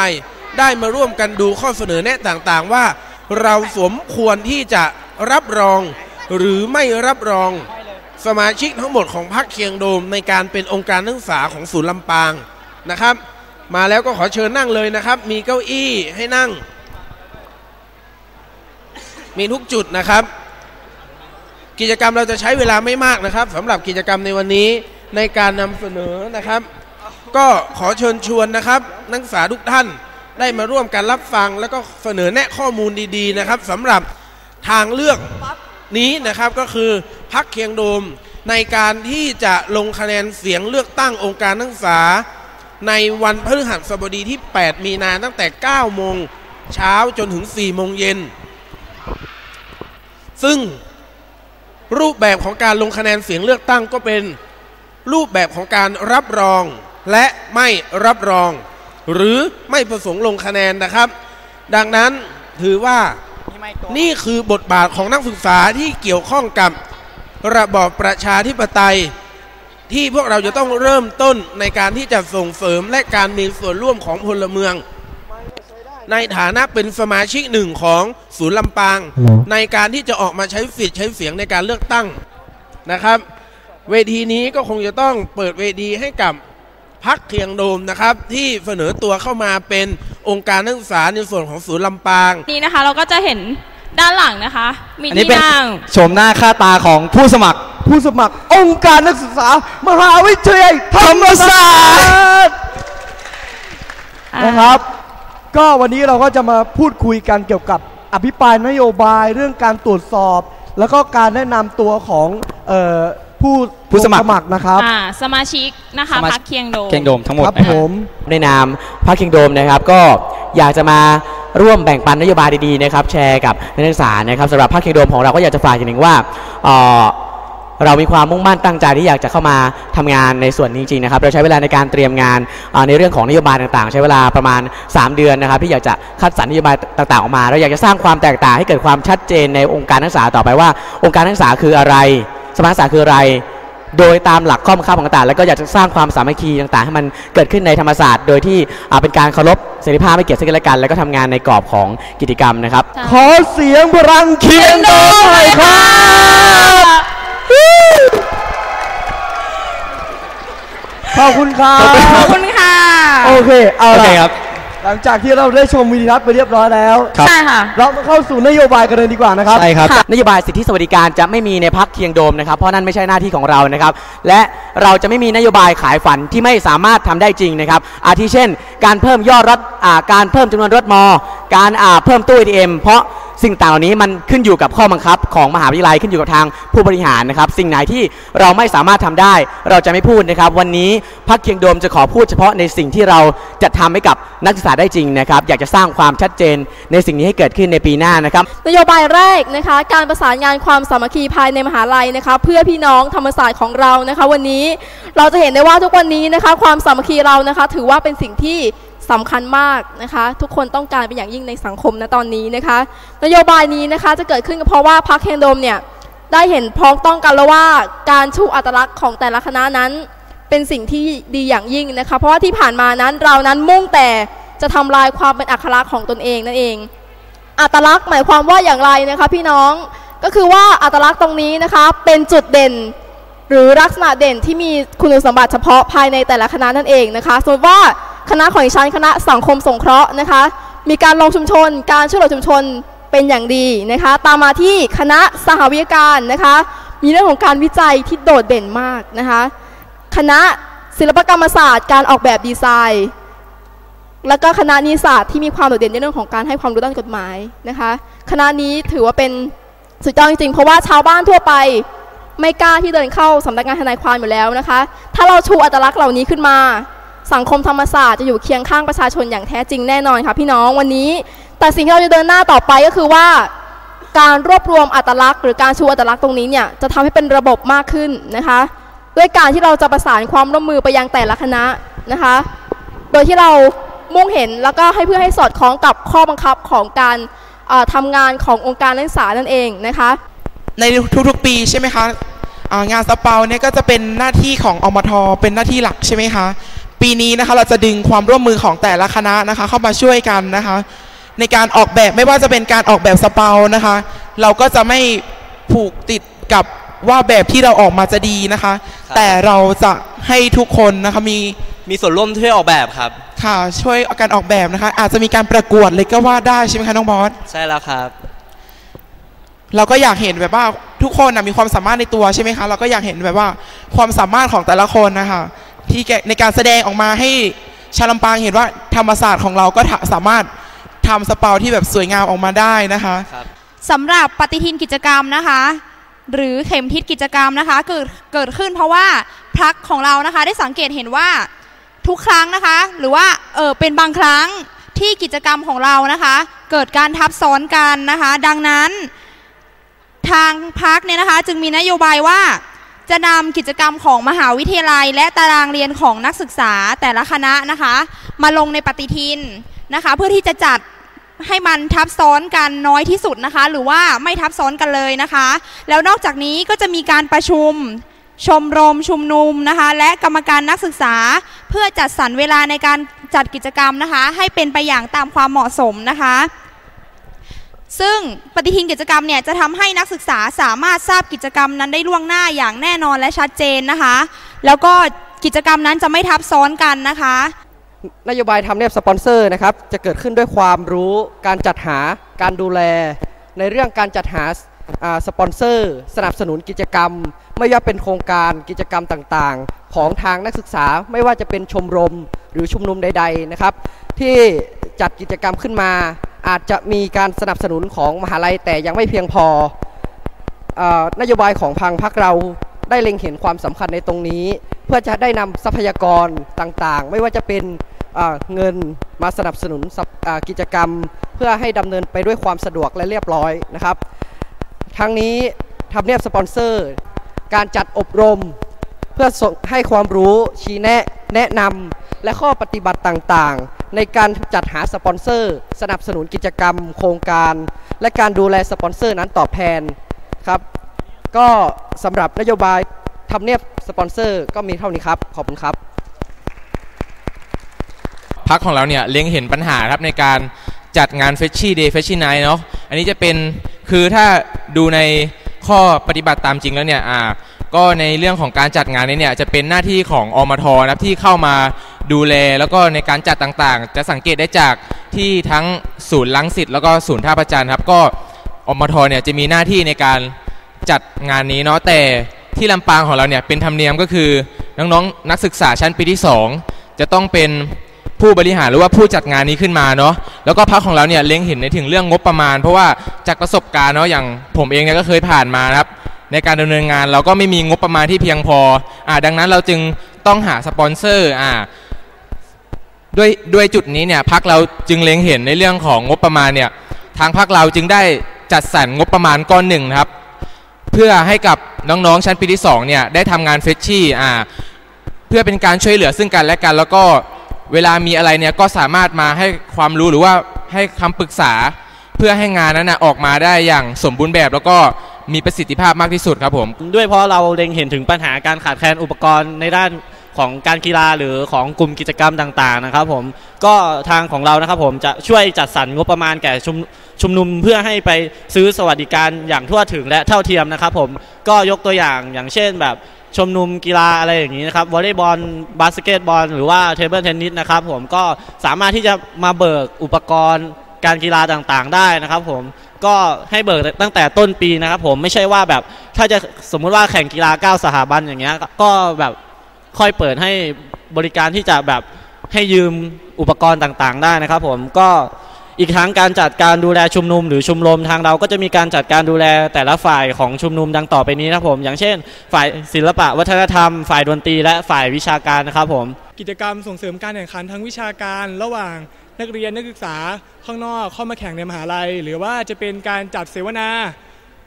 ลัยได้มาร่วมกันดูข้อเสนอแนะต่างๆ ว่า เราสมควรที่จะรับรองหรือไม่รับรองสมาชิกทั้งหมดของพรรคเคียงโดมในการเป็นองค์การนักศึกษาของศูนย์ลำปางนะครับ มาแล้วก็ขอเชิญนั่งเลยนะครับ มีเก้าอี้ให้นั่ง มีทุกจุดนะครับ กิจกรรมเราจะใช้เวลาไม่มากนะครับสำหรับกิจกรรมในวันนี้ในการนำเสนอนะครับ ก็ขอเชิญชวนนะครับ นักศึกษาทุกท่านได้มาร่วมกันรับฟัง แล้วก็เสนอแนะข้อมูลดีๆนะครับสำหรับทางเลือกนี้นะครับก็คือพักเคียงโดมในการที่จะลงคะแนนเสียงเลือกตั้งองค์การนักศึกษา ในวันพฤหัสบดีที่ 8 มีนาตั้งแต่ 9 โมงเช้าจนถึง 4 โมงเย็น ซึ่งรูปแบบของการลงคะแนนเสียงเลือกตั้งก็เป็นรูปแบบของการรับรอง และไม่รับรอง หรือไม่ประสงค์ลงคะแนนนะครับ ดังนั้นถือว่านี่คือบทบาทของนักศึกษาที่เกี่ยวข้องกับระบอบประชาธิปไตย ที่พวกเราจะต้องเริ่มต้นในการที่จะส่งเสริมและการมีส่วนร่วมของพลเมือง ในฐานะเป็นสมาชิกหนึ่งของศูนย์ลำปาง ในการที่จะออกมาใช้สิทธิ์ใช้เสียงในการเลือกตั้งนะครับ เวทีนี้ก็คงจะต้องเปิดเวทีให้กับ พักเคียงโดมนะครับ ที่เสนอตัวเข้ามาเป็นองค์การนักศึกษาในส่วนของศูนย์ลำปาง นี่นะคะเราก็จะเห็นด้านหลังนะคะ มีอันนี้ที่เป็นนั่ง โฉมหน้าค่าตาของผู้สมัคร ผู้สมัครองค์การนักศึกษามหาวิทยาลัยธรรมศาสตร์นะครับ ก็วันนี้เราก็จะมาพูดคุยกันเกี่ยวกับอภิปรายนโยบายเรื่องการตรวจสอบ แล้วก็การแนะนำตัวของเอ่อ ผู้ผู้สมัครลงนะครับ อ่าสมาชิกนะคะสมาชิก พักเคียงโดม เคียงโดมทั้งหมดครับนะคผรับมในนามพรรคคิงโดมนะครับก็อยากจะมาร่วมแบ่งปันนโยบายดีๆนะครับแชร์กับนักศึกษานะครับสำหรับพรรคคิงโดมของเราก็อยากจะฝากอย่างหนึ่งว่าเอ่อเรามีความมุ่งมั่นตั้งใจที่อยากจะเข้ามาทำงานในส่วนนี้จริงๆนะครับเราใช้เวลาในการเตรียมงานเอ่อในเรื่องของนโยบายต่างๆ ใช้เวลาประมาณ 3 เดือนนะครับที่อยากจะคัดสรรนโยบายต่างๆออกมาเราอยากจะสร้างความแตกต่างให้เกิดความชัดเจนในองค์การนักศึกษาต่อไปว่า องค์การนักศึกษาคืออะไร สภานักศึกษาคืออะไร โดยตามหลักข้อบังคับต่างๆแล้วก็อยากจะสร้างความสามัคคีต่างๆ ให้มันเกิดขึ้นในธรรมศาสตร์ โดยที่อ่าเป็นการเคารพเสรีภาพไม่เกียรติซึ่งกันและกัน แล้วก็ทำงานในกรอบของกิจกรรมนะครับ ขอเสียงพลังเคียงโดมหน่อยครับขอบคุณครับขอบคุณค่ะ โอเค เอาโอละเคครับ หลังจากที่เราได้ชมวิดีทัศน์ไปเรียบร้อยแล้วครับใช่ค่ะ เรามาเข้าสู่นโยบายกันเลยดีกว่านะครับ ใช่ครับ นโยบายสิทธิสวัสดิการจะไม่มีในพักเคียงโดมนะครับ เพราะนั่นไม่ใช่หน้าที่ของเรานะครับ และเราจะไม่มีนโยบายขายฝันที่ไม่สามารถทำได้จริงนะครับ อาทิเช่น การเพิ่มยอดรถอ่าการเพิ่มจำนวนรถมอ การอ่าเพิ่มตู้ ATM เพราะ สิ่งต่างเหล่านี้มันขึ้นอยู่กับข้อบังคับของมหาวิทยาลัยขึ้นอยู่กับทางผู้บริหารนะครับ สิ่งไหนที่เราไม่สามารถทำได้ เราจะไม่พูดนะครับ วันนี้พักเคียงโดมจะขอพูดเฉพาะในสิ่งที่เราจะทำให้กับนักศึกษาได้จริงนะครับ อยากจะสร้างความชัดเจนในสิ่งนี้ให้เกิดขึ้นในปีหน้านะครับ นโยบายแรกนะคะ การประสานงานความสามัคคีภายในมหาลัยนะคะเพื่อพี่น้องธรรมศาสตร์ของเรานะคะ วันนี้เราจะเห็นได้ว่าทุกวันนี้นะคะ ความสามัคคีเรานะคะ ถือว่าเป็นสิ่งที่ สำคัญมากนะคะ ทุกคนต้องการเป็นอย่างยิ่งในสังคมณตอนนี้นะคะ นโยบายนี้นะคะจะเกิดขึ้นเพราะว่าพรรคเฮงโดมเนี่ยได้เห็นพ้องต้องกันแล้วว่าการชูอัตลักษณ์ของแต่ละคณะนั้นเป็นสิ่งที่ดีอย่างยิ่งนะคะ เพราะว่าที่ผ่านมานั้นเรานั้นมุ่งแต่จะทำลายความเป็นอัครลักษณ์ของตนเองนั่นเอง อัตลักษณ์หมายความว่าอย่างไรนะคะ พี่น้องก็คือว่าอัตลักษณ์ตรงนี้นะคะเป็นจุดเด่น หรือลักษณะเด่นที่มีคุณสมบัติเฉพาะภายในแต่ละคณะนั่นเองนะคะสมมติว่า คณะของดิฉันคณะสังคมสงเคราะห์นะคะ มีการลงชุมชน การช่วยเหลือชุมชนเป็นอย่างดีนะคะ ตามมาที่คณะสหวิทยาการนะคะ มีเรื่องของการวิจัยที่โดดเด่นมากนะคะ คณะศิลปกรรมศาสตร์ การออกแบบดีไซน์ แล้วก็คณะนิสศาสตร์ที่มีความโดดเด่นในเรื่องของการให้ความรู้ด้านกฎหมายนะคะ คณะนี้ถือว่าเป็นสุดยอดจริงๆ เพราะว่าชาวบ้านทั่วไปไม่กล้าที่เดินเข้าสำนักงานทนายความอยู่แล้วนะคะ ถ้าเราชูอัตลักษณ์เหล่านี้ขึ้นมา สังคมธรรมศาสตร์จะอยู่เคียงข้างประชาชนอย่างแท้จริงแน่นอนค่ะพี่น้องวันนี้ แต่สิ่งที่เราจะเดินหน้าต่อไปก็คือว่า การรวบรวมอัตลักษณ์ หรือการชูอัตลักษณ์ตรงนี้เนี่ยจะทำให้เป็นระบบมากขึ้นนะคะด้วยการที่เราจะประสานความร่วมมือไปยังแต่ละคณะนะคะ โดยที่เรามุ่งเห็นแล้วก็ให้เพื่อให้สอดคล้องกับข้อบังคับของการเอ่อทำงานขององค์การนักศึกษานั่นเองนะคะ ในทุกๆปีใช่ไหมคะงานสเปาเนี่ยก็จะเป็นหน้าที่ของอมทเป็นหน้าที่หลักใช่ไหมคะ ปีนี้นะคะเราจะดึงความร่วมมือของแต่ละคณะนะคะ เข้ามาช่วยกันนะคะ ในการออกแบบไม่ว่าจะเป็นการออกแบบสเปานะคะ เราก็จะไม่ผูกติดกับว่าแบบที่เราออกมาจะดีนะคะครับแต่เราจะให้ทุกคนนะคะมีมีส่วนร่วมช่วยออกแบบครับ ค่ะช่วยการออกแบบนะคะ อาจจะมีการประกวดเลยก็ว่าได้ใช่ไหมคะน้องบอสใช่แล้วครับ เราก็อยากเห็นแบบว่าทุกคนนะมีความสามารถในตัวใช่ไหมคะ เราก็อยากเห็นแบบว่าความสามารถของแต่ละคนนะคะ ที่แกในการแสดงออกมาให้ชาวลำปางเห็นว่าธรรมศาสตร์ของเราก็ทะสามารถทำสเปาที่แบบสวยงามออกมาได้นะคะสำหรับปฏิทินกิจกรรมนะคะ หรือเข็มทิศกิจกรรมนะคะเกิดเกิดขึ้นเพราะว่าพักของเรานะคะ ได้สังเกตเห็นว่าทุกครั้งนะคะ หรือว่าเออเป็นบางครั้งที่กิจกรรมของเรานะคะ เกิดการทับซ้อนกันนะคะ ดังนั้น ทางพักเนี่ยนะคะ จึงมีนโยบายว่า จะนำกิจกรรมของมหาวิทยาลัย และตารางเรียนของนักศึกษาแต่ละคณะนะคะ มาลงในปฏิทินนะคะ เพื่อที่จะจัดให้มันทับซ้อนกันน้อยที่สุดนะคะ หรือว่าไม่ทับซ้อนกันเลยนะคะ แล้วนอกจากนี้ก็จะมีการประชุมชมรมชุมนุมนะคะ และกรรมการนักศึกษา เพื่อจัดสรรเวลาในการจัดกิจกรรมนะคะ ให้เป็นไปอย่างตามความเหมาะสมนะคะ ซึ่งปฏิทินกิจกรรมเนี่ยจะทำให้นักศึกษาสามารถทราบกิจกรรมนั้นได้ล่วงหน้าอย่างแน่นอนและชัดเจนนะคะ แล้วก็กิจกรรมนั้นจะไม่ทับซ้อนกันนะคะ นโยบายทำเนียบสปอนเซอร์นะครับจะเกิดขึ้นด้วยความรู้การจัดหาการดูแล ในเรื่องการจัดหาอ่าสปอนเซอร์ สนับสนุนกิจกรรม ไม่ว่าเป็นโครงการกิจกรรมต่างๆ ของทางนักศึกษาไม่ว่าจะเป็นชมรมหรือชุมนุมใด ๆนะครับ ที่จัดกิจกรรมขึ้นมา อาจจะมีการสนับสนุนของมหาลัยแต่ยังไม่เพียงพออนโยบายของพังพักเราได้เล็งเห็นความสำคัญในตรงนี้ เพื่อจะได้นำทรัพยากรต่างๆ ไม่ว่าจะเป็นเงินมาสนับสนุนกิจกรรม เพื่อให้ดำเนินไปด้วยความสะดวกและเรียบร้อยนะครับ ทั้งนี้ทำเนียบสปอนเซอร์ การจัดอบรม เพื่อให้ความรู้ชี้แนะแนะนำ และข้อปฏิบัติต่างๆ ในการจัดหาสปอนเซอร์ สนับสนุนกิจกรรม โครงการ และการดูแลสปอนเซอร์นั้นตอบแทนครับก็สำหรับนโยบายทำเนียบสปอนเซอร์ก็มีเท่านี้ครับ ขอบคุณครับ พักของเราเนี่ยเล็งเห็นปัญหาครับในการจัดงานเฟชชี่เดย์เฟชชี่ไนท์เนาะอันนี้จะเป็นคือถ้าดูในข้อปฏิบัติตามจริงแล้วเนี่ยอ่าก็ในเรื่องของการจัดงานนี้เนี่ยจะเป็นหน้าที่ของอมทนะที่เข้ามา ดูแลแล้วก็ในการจัดต่างๆ จะสังเกตได้จากที่ทั้งศูนย์ลังสิตแล้วก็ศูนย์ท่าประจันครับ ก็อมทเนี่ยจะมีหน้าที่ในการจัดงานนี้เนาะแต่ที่ลำปางของเราเนี่ยเป็นธรรมเนียมก็คือน้องๆนักศึกษาชั้นปีที่ 2 จะต้องเป็นผู้บริหารหรือว่าผู้จัดงานนี้ขึ้นมาเนาะแล้วก็พักของเราเนี่ยเล็งเห็นในถึงเรื่องงบประมาณ เพราะว่าจากประสบการณ์เนาะอย่างผมเองเนี่ยก็เคยผ่านมาครับในการดำเนินงานเราก็ไม่มีงบประมาณที่เพียงพออ่าดังนั้นเราจึงต้องหาสปอนเซอร์อ่า ด้วยด้วยจุดนี้เนี่ยพักเราจึงเล็งเห็นในเรื่องของงบประมาณเนี่ยทางพักเราจึงได้จัดสรรงบประมาณก้อนหนึ่งนะครับ เพื่อให้กับน้องๆชั้นปีที่สองเนี่ยได้ทำงานเฟชชี่อ่าเพื่อเป็นการช่วยเหลือซึ่งกันและกัน แล้วก็เวลามีอะไรเนี่ยก็สามารถมาให้ความรู้หรือว่าให้คำปรึกษา เพื่อให้งานนั้นนะออกมาได้อย่างสมบูรณ์แบบ แล้วก็มีประสิทธิภาพมากที่สุดครับผม ด้วยเพราะเราเล็งเห็นถึงปัญหาการขาดแคลนอุปกรณ์ในด้าน ของการกีฬาหรือของกลุ่มกิจกรรมต่างๆนะครับผมก็ทางของเรานะครับผมจะช่วยจัดสรรงบประมาณแก่ชุมชุมนุมเพื่อให้ไปซื้อสวัสดิการอย่างทั่วถึงและเท่าเทียมนะครับผมก็ยกตัวอย่างอย่างเช่นแบบชมนุมกีฬาอะไรอย่างนี้นะครับวอลเลย์บอลบาสเกตบอลหรือว่าเทเบิลเทนนิสนะครับผมก็สามารถที่จะมาเบิกอุปกรณ์การกีฬาต่างๆได้นะครับผมก็ให้เบิกตั้งแต่ต้นปีนะครับผมไม่ใช่ว่าแบบถ้าจะสมมุติว่าแข่งกีฬา9สถาบันอย่างเงี้ยก็แบบ ค่อยเปิดให้บริการที่จะแบบให้ยืมอุปกรณ์ต่างๆ ได้นะครับ ผมก็อีกทั้งการจัดการดูแลชุมนุมหรือชุมนุมทางเราก็จะมีการจัดการดูแลแต่ละฝ่ายของชุมนุมดังต่อไปนี้นะครับผม อย่างเช่น ฝ่ายศิลปะวัฒนธรรม ฝ่ายดนตรีและฝ่ายวิชาการนะครับผม กิจกรรมส่งเสริมการแข่งขันทางวิชาการระหว่างนักเรียนนักศึกษาข้างนอกเข้ามาแข่งในมหาลัย หรือว่าจะเป็นการจัดเสวนา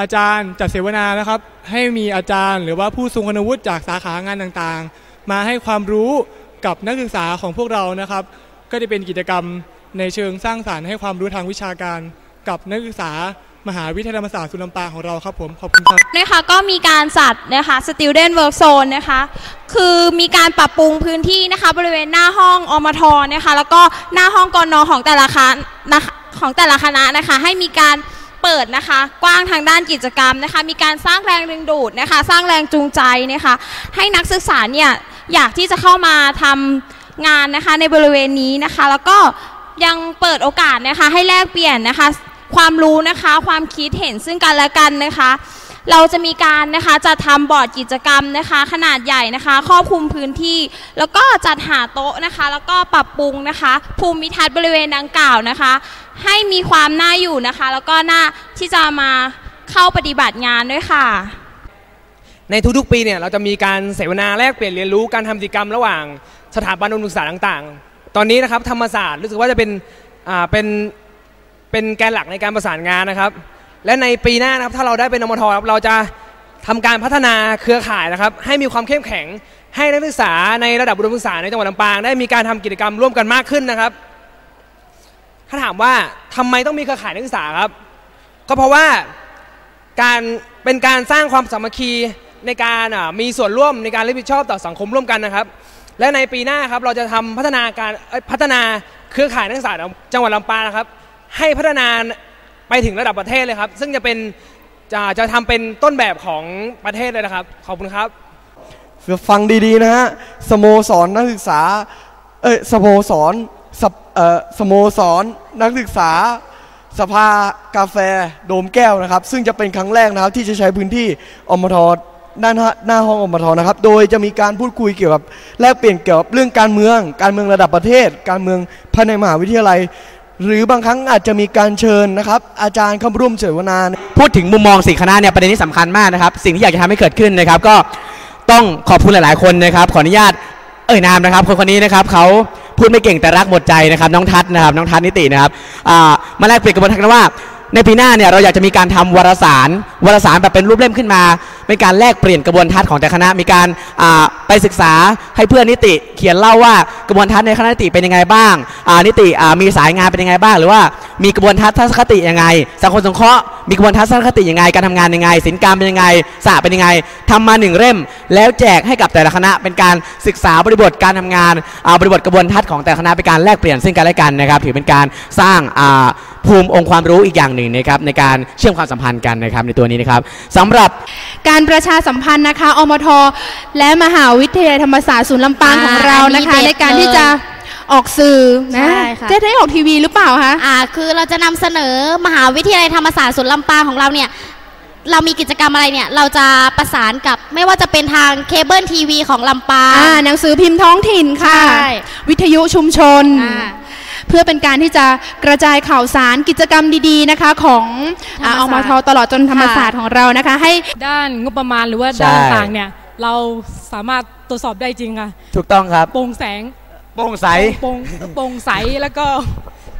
อาจารย์จัดเสวนานะครับ ให้มีอาจารย์ หรือว่าผู้ทรงคุณวุฒิจากสาขางานต่างๆ มาให้ความรู้กับนักศึกษาของพวกเรานะครับ ก็จะเป็นกิจกรรมในเชิงสร้างสารรค์ให้ความรู้ทางวิชาการ กับนักศึกษามหาวิทยาลัยธรรมศาสตร์สุลำปางของเราครับผม ขอบคุณครับนะคะก็มีการจัดนะคะ student work zone นะคะ คือมีการปรับปรุงพื้นที่นะคะ บริเวณหน้าห้องอมทนะคะ แล้วก็หน้าห้องกนของแต่ละคณะนะคะของแต่ละคณะนะคะ ให้มีการเปิดนะคะ กว้างทางด้านกิจกรรมนะคะ มีการสร้างแรงดึงดูดนะคะ สร้างแรงจูงใจนะคะ ให้นักศึกษาเนี่ย อยากที่จะเข้ามาทำงานนะคะในบริเวณนี้นะคะ แล้วก็ยังเปิดโอกาสนะคะให้แลกเปลี่ยนนะคะ ความรู้นะคะความคิดเห็นซึ่งกันและกันนะคะ เราจะมีการนะคะจะทำบอร์ดกิจกรรมนะคะ ขนาดใหญ่นะคะครอบคลุมพื้นที่ แล้วก็จัดหาโต๊ะนะคะ แล้วก็ปรับปรุงนะคะ ภูมิทัศน์บริเวณดังกล่าวนะคะ ให้มีความน่าอยู่นะคะ แล้วก็น่าที่จะมาเข้าปฏิบัติงานด้วยค่ะ ในทุกๆปีเนี่ยเราจะมีการเสวนาแลกเปลี่ยนเรียนรู้การทำกิจกรรมระหว่างสถาบันอุดมศึกษาต่างๆ ตอนนี้นะครับธรรมศาสตร์รู้สึกว่าจะเป็นอ่าเป็นเป็นแกนหลักในการประสานงานนะครับ และในปีหน้านะครับถ้าเราได้เป็นอมทครับเราจะทำการพัฒนาเครือข่ายนะครับ ให้มีความเข้มแข็งให้นักศึกษาในระดับอุดมศึกษาในจังหวัดลำปางได้มีการทำกิจกรรมร่วมกันมากขึ้นนะครับ ถ้าถามว่าทำไมต้องมีเครือข่ายนักศึกษาครับ ก็เพราะว่าการเป็นการสร้างความสามัคคี ในการมีส่วนร่วมในการรับผิดชอบต่อสังคมร่วมกันนะครับ และในปีหน้าครับเราจะทำพัฒนาการพัฒนาเครือข่ายนักศึกษาจังหวัดลำปางนะครับ ให้พัฒนาไปถึงระดับประเทศเลยครับ ซึ่งจะเป็นจะจะทำเป็นต้นแบบของประเทศเลยนะครับ ขอบคุณครับฟังดีๆนะฮะสโมสรนักศึกษาเอ้ยสโมสรสเอ่อสโมสรนักศึกษา สภากาแฟโดมแก้วนะครับ ซึ่งจะเป็นครั้งแรกนะครับที่จะใช้พื้นที่อมท ด้านหน้าหน้าห้องอมทนะครับ โดยจะมีการพูดคุยเกี่ยวกับแลกเปลี่ยนเกี่ยวกับเรื่องการเมือง การเมืองระดับประเทศ การเมืองภายในมหาวิทยาลัย หรือบางครั้งอาจจะมีการเชิญนะครับ อาจารย์เข้าร่วมเสวนาพูดถึงมุมมองสี่คณะเนี่ยประเด็นนี้สำคัญมากนะครับ สิ่งที่อยากจะทำให้เกิดขึ้นนะครับ ก็ต้องขอบคุณหลาย ๆ คนนะครับ ขออนุญาตเอ่ยนามนะครับ คนคนนี้นะครับเขาพูดไม่เก่งแต่รักหมดใจนะครับ น้องทัศนะครับ น้องทัศนิตินะครับมาแลกเปลี่ยนกันบนทักกันว่า ในปีหน้าเนี่ยเราอยากจะมีการทำวารสารวารสารแบบเป็นรูปเล่มขึ้นมาเป็นการแลกเปลี่ยนกระบวนทัศน์ของแต่คณะมีการอ่าไปศึกษาให้เพื่อนนิติเขียนเล่าว่ากระบวนทัศน์ในคณะนิติเป็นยังไงบ้างอ่านิติอ่ามีสายงานเป็นยังไงบ้าง หรือว่ามีกระบวนทัศน์ทัศนคติยังไง สังคมสงเคราะห์มีกระบวนทัศนคติยังไงการทำงานยังไงศิลปกรรมเป็นยังไงศาสตร์เป็นยังไงทำมาหนึ่งเล่ม แล้วแจกให้กับแต่ละคณะเป็นการศึกษาบริบทการทำงานอ่าบริบทกระบวนทัศน์ของแต่ละคณะเป็นการแลกเปลี่ยนซึ่งกันและกันนะครับ ถือเป็นการสร้างอ่าภูมิองค์ความรู้อีกอย่างหนึ่งนะครับในการเชื่อมความสัมพันธ์กันนะครับในตัวนี้นะครับสำหรับการประชาสัมพันธ์นะคะอมทและมหาวิทยาลัยธรรมศาสตร์ศูนย์ลำปางอ่าของเรานะคะอันนี้ในการที่จะเด็ดเลยออกสื่อนะใช่ค่ะจะได้ออกทีวีหรือเปล่าคะอ่าคือเราจะนำเสนอมหาวิทยาลัยธรรมศาสตร์ศูนย์ลำปางของเราเนี่ยเรามีกิจกรรมอะไรเนี่ย เราจะประสานกับไม่ว่าจะเป็นทางเคเบิลทีวีของลำปางอ่าหนังสือพิมพ์ท้องถิ่นค่ะใช่วิทยุชุมชนอ่าเพื่อเป็นการที่จะกระจายข่าวสารกิจกรรมดีๆนะคะของอ่าธรอรมมศาสตร์ทตลอดจนธรรมศาสตร์ของเรานะคะ ให้ด้านงบประมาณหรือว่าใช่ด้านต่างๆเนี่ย เราสามารถตรวจสอบได้จริงค่ะถูกต้องครับโปร่งแสงโปร่งใสโปร่งโปร่งใสแล้วก็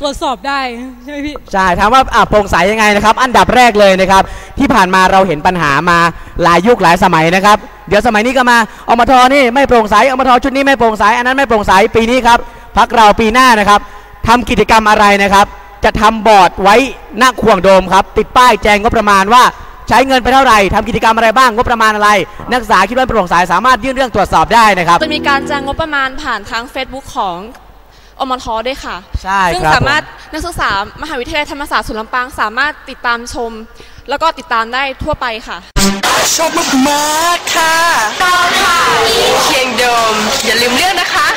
ตรวจสอบได้ใช่ไหมพี่ใช่ถามว่าอะโปร่งใสยังไงนะครับ อันดับแรกเลยนะครับ ที่ผ่านมาเราเห็นปัญหามาหลายยุคหลายสมัยนะครับ เดี๋ยวสมัยนี้ก็มาอมทนี่ไม่โปร่งใสอมทชุดนี้ไม่โปร่งใสอันนั้นไม่โปร่งใสปีนี้ครับพักเราปีหน้านะครับทำกิจกรรมอะไรนะครับ จะทำบอร์ดไว้หน้าข่วงโดมครับ ติดป้ายแจ้งงบประมาณว่า ใช้เงินไปเท่าไหร่ทำกิจกรรมอะไรบ้างงบประมาณอะไร นักศึกษาคิดว่าโปร่งใสสามารถยื่นเรื่องตรวจสอบได้นะครับจะมีการแจ้งงบประมาณผ่านทาง Facebook ของอมทด้วยค่ะ ใช่ครับซึ่งสามารถนักศึกษามหาวิทยาลัยธรรมศาสตร์ศูนย์ลำปางสามารถติดตามชม แล้วก็ติดตามได้ทั่วไปค่ะ ชอบมากค่ะต้องค่ะเคียงดม อย่าลืมเรื่องนะคะ